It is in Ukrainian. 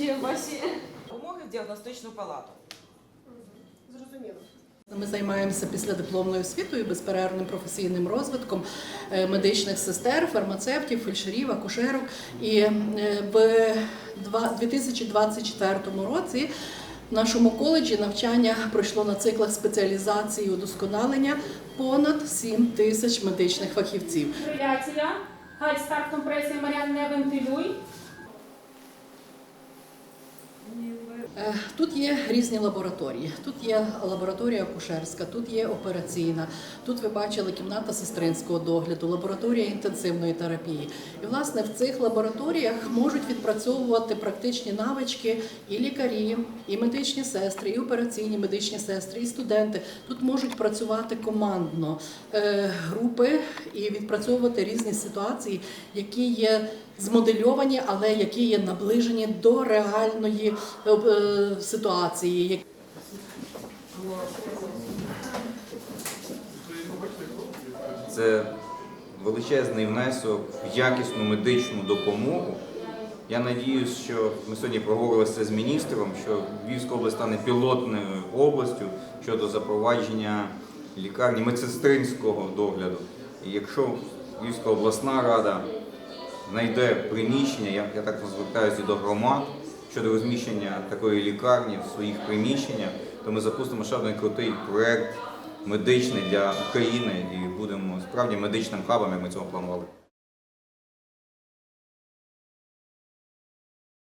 інші ваші. Умови в діагностичну палату. Зрозуміло. Ми займаємося післядипломною освітою, безперервним професійним розвитком е, медичних сестер, фармацевтів, фельдшерів, акушерок. І е, в 2024 році в нашому коледжі навчання пройшло на циклах спеціалізації і удосконалення понад 7 тисяч медичних фахівців. Вентиляція. Гай старт компресії, Маріан, не вентилюй. Тут є різні лабораторії. Тут є лабораторія акушерська, тут є операційна. Тут ви бачили кімната сестринського догляду, лабораторія інтенсивної терапії. І власне в цих лабораторіях можуть відпрацьовувати практичні навички і лікарі, і медичні сестри, і операційні медичні сестри, і студенти. Тут можуть працювати командно е, групи і відпрацьовувати різні ситуації, які є змодельовані, але які є наближені до реальної е, ситуації. Це величезний внесок в якісну медичну допомогу. Я надіюсь, що ми сьогодні проговорили це з міністром, що Львівська область стане пілотною областю щодо запровадження лікарні медсестринського догляду. І якщо Львівська обласна рада знайде приміщення, я, я так звертаюся до громад щодо розміщення такої лікарні в своїх приміщеннях, то ми запустимо ще один крутий проект медичний для України і будемо справді медичним хабом, як ми цього планували.